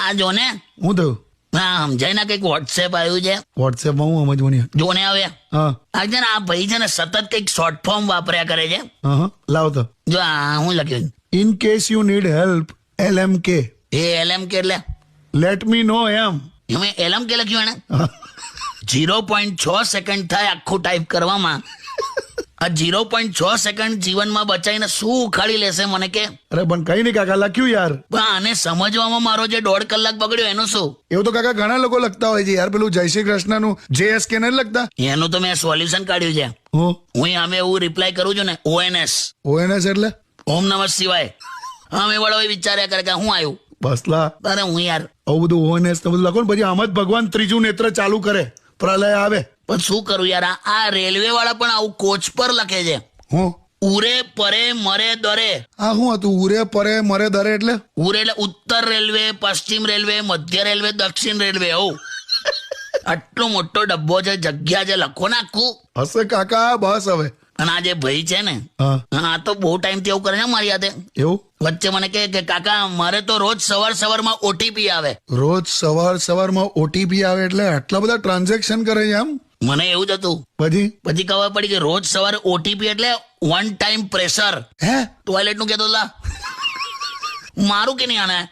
આ જો ને હું થયું? હા સમજાય કંઈક વોટ્સએપ આવ્યું છે. વોટ્સએપમાં હું સમજવું નહીં. જો ને હવે. હા. આ છે ને આ ભાઈ છે ને સતત કંઈક શોર્ટ ફોર્મ વાપર્યા કરે છે. લાવ તો. જો આ હું લખ્યું in case you need help L M K A LM કે એટલે? લેટ મી નો એમ એલ એમ કે લખ્યું એને? જીરો પોઈન્ટ છ સેકન્ડ થાય આખું ટાઈપ કરવામાં. આ જીરો પોઈન્ટ છ સેકન્ડ જીવનમાં બચાવીને શું ઉખાડી લેશે મને કે? અરે પણ કઈ નહીં કાકા લખ્યું યાર. પણ આને સમજવામાં મારો જે દોઢ કલાક બગડ્યો એનું શું? એવું તો કાકા ઘણા લોકો લખતા હોય છે યાર. પેલું જય શ્રી કૃષ્ણનું જે એસ કે નથી લખતા. એનું તો મેં સોલ્યુશન કાઢ્યું છે. હું? હું આમે એવું રિપ્લાય કરું છું ને ઓએનએસ ઓએનએસ એટલે? ઓમ નમઃ શિવાય. અમે એ વિચાર્યા કરે કે હું આવ્યું બસલા અરે હું યાર. આવું બધું ઓએનએસ તો બધું લખો ને પછી આમ જ ભગવાન ત્રીજું નેત્ર ચાલુ કરે. પ્રલય આવે. પણ શું કરું યાર? આ- આ રેલવે વાળા પણ આવું કોચ પર લખે છે. હું? ઉરે પરે મરે દરે. આ શું હતું? ઉરે પરે મરે દરે એટલે? ઉરે એટલે ઉત્તર રેલવે પશ્ચિમ રેલવે મધ્ય રેલવે દક્ષિણ રેલવે હો. આટલો મોટો ડબ્બો છે જગ્યા છે લખો ને આખું. હશે કાકા બસ હવે. અને આ જે ભાઈ છે ને હા. આ તો બહુ ટાઈમથી એવું કરે છે મારી હાથે. એવું? વચ્ચે મને કહે કે કાકા મારે તો રોજ સવાર સવારમાં ઓટીપી આવે. રોજ સવાર સવારમાં ઓટીપી આવે એટલે આટલા બધા ટ્રાન્ઝેક્શન કરે છે આમ? મને એવું જ હતું. પછી? પછી ખબર પડી કે રોજ સવારે ઓટીપી એટલે વન ટાઈમ પ્રેશર હે? ટોયલેટનું કેતો લા. મારું કે નહીં આને?